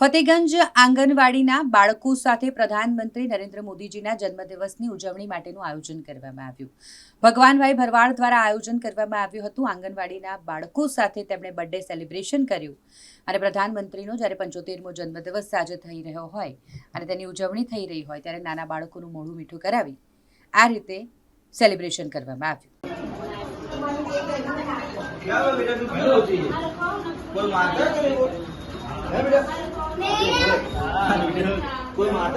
ફતેગંજ આંગણવાડીના બાળકો સાથે પ્રધાનમંત્રી નરેન્દ્ર મોદીજીના જન્મદિવસની ઉજવણી માટેનું આયોજન કરવામાં આવ્યું. ભગવાનભાઈ ભરવાડ દ્વારા આયોજન કરવામાં આવ્યું હતું. આંગણવાડીના બાળકો સાથે તેમણે બર્થડે સેલિબ્રેશન કર્યું અને પ્રધાનમંત્રીનો જ્યારે પંચોતેરમો જન્મદિવસ સાજે થઈ રહ્યો હોય અને તેની ઉજવણી થઈ રહી હોય ત્યારે નાના બાળકોનું મોઢું મીઠું કરાવી આ રીતે સેલિબ્રેશન કરવામાં આવ્યું. Mẹ. Cuối mà